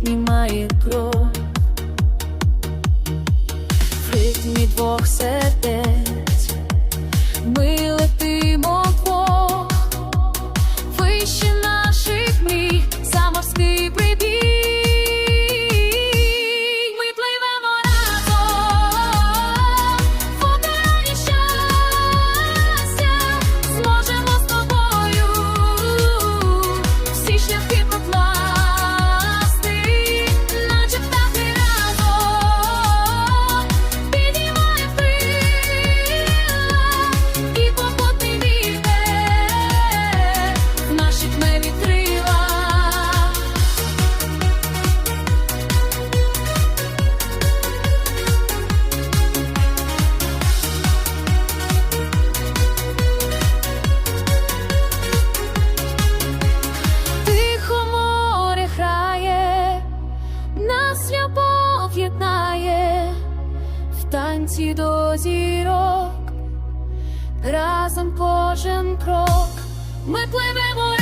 піднімає кров в ритмі двох сердець. кожен крок ми пливемо.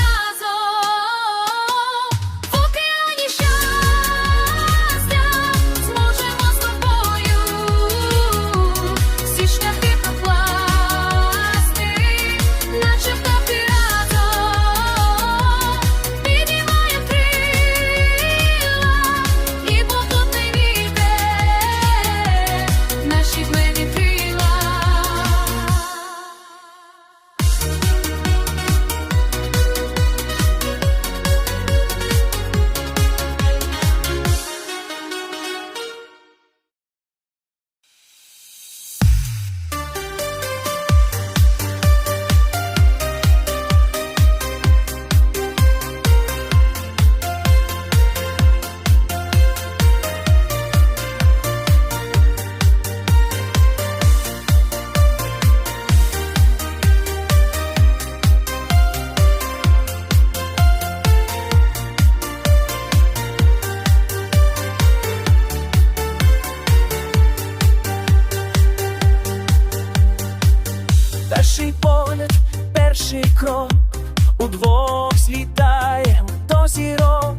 удвох слітаєм до зірок,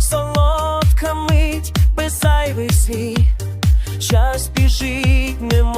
солодка мить без зайвих слів, час біжить, нема.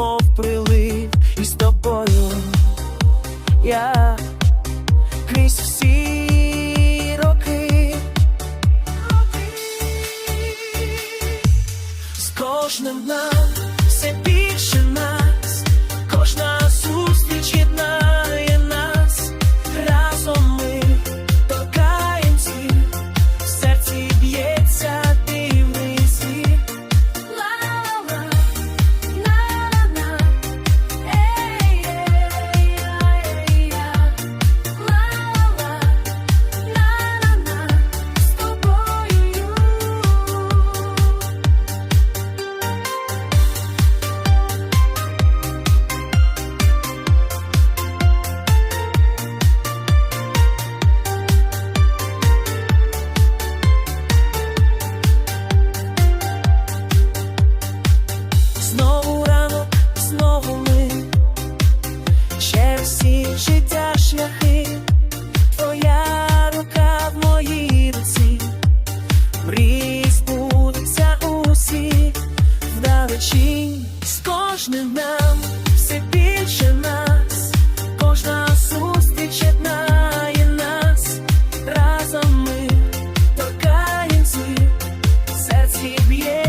create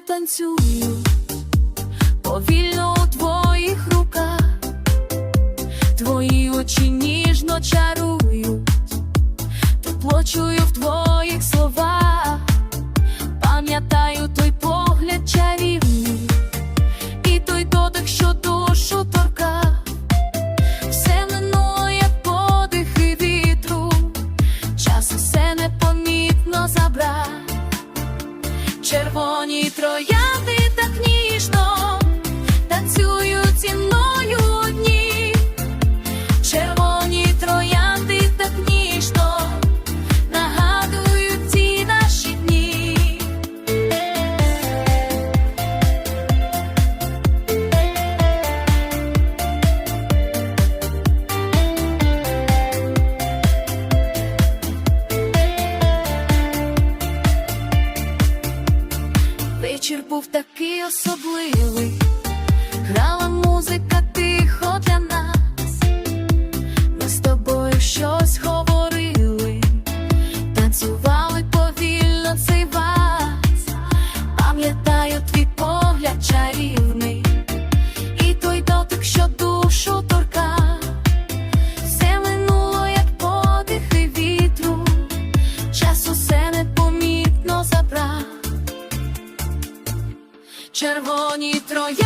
танцюють, повільно у твоїх руках, твої очі ніжно чарують, тепло чую в твоїх словах, пам'ятаю той погляд чарівний, був такий особливий, червоні троя.